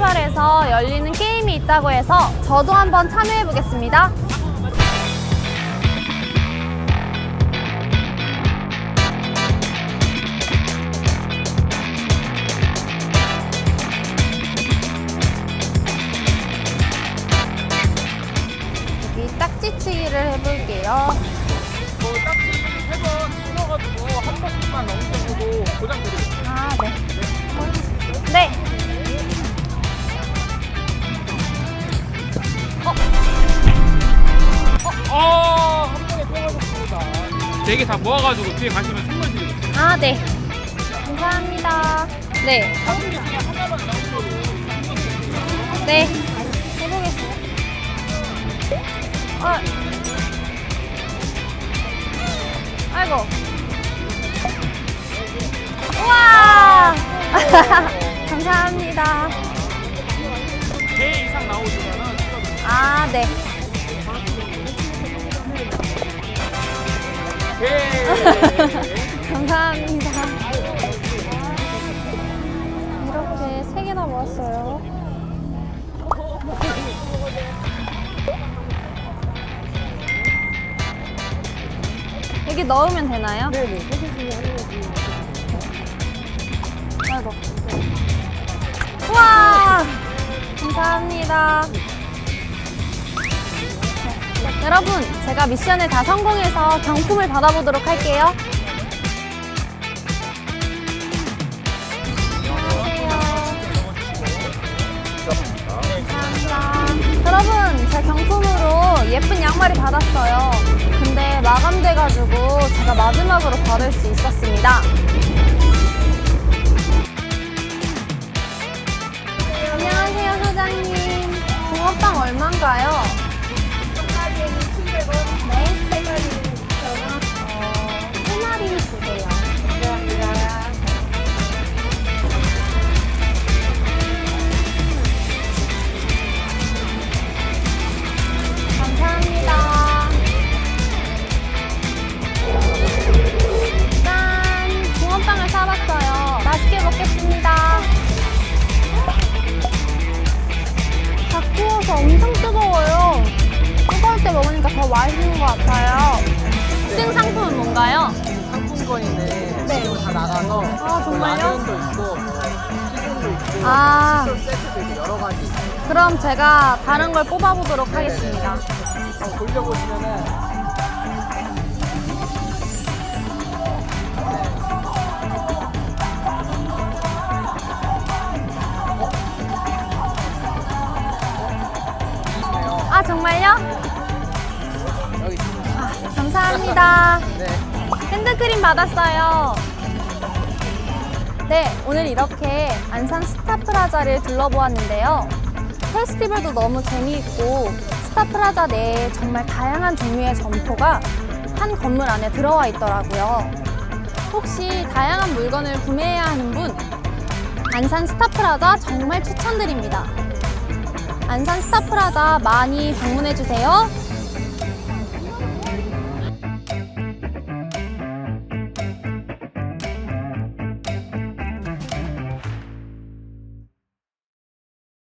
페스티벌에서 열리는 게임이 있다고 해서 저도 한번 참여해 보겠습니다. 여기 딱지치기를 해볼게요. 4개 다 모아가지고 뒤에 가시면 선물 드릴게요 아네 감사합니다 네 네. 해보겠습니다. 아. 아이고. 우와! 감사합니다. 개 이상 나오시면은 아, 네. 감사합니다. 이렇게 세 개나 모았어요. 여기 넣으면 되나요? 네네. 아이고. 우와! 감사합니다. 네, 여러분, 제가 미션을 다 성공해서 경품을 받아보도록 할게요. 감사합니다. 여러분, 제 경품으로 예쁜 양말이 받았어요. 근데 마감돼가지고 제가 마지막으로 받을 수 있었습니다. 맛있는 것 같아요. 1등 상품은 뭔가요? 상품권인데 네. 지금 다 나가서 아, 정말요? 라면도 있고 아, 칫솔 세트도 있고 여러 가지 있어요. 그럼 제가 다른 걸 뽑아보도록 하겠습니다. 한번 돌려보시면은 아, 정말요? 감사합니다. 네. 핸드크림 받았어요. 네, 오늘 이렇게 안산 스타프라자를 둘러보았는데요. 페스티벌도 너무 재미있고 스타프라자 내에 정말 다양한 종류의 점포가 한 건물 안에 들어와 있더라고요. 혹시 다양한 물건을 구매해야 하는 분, 안산 스타프라자 정말 추천드립니다. 안산 스타프라자 많이 방문해주세요.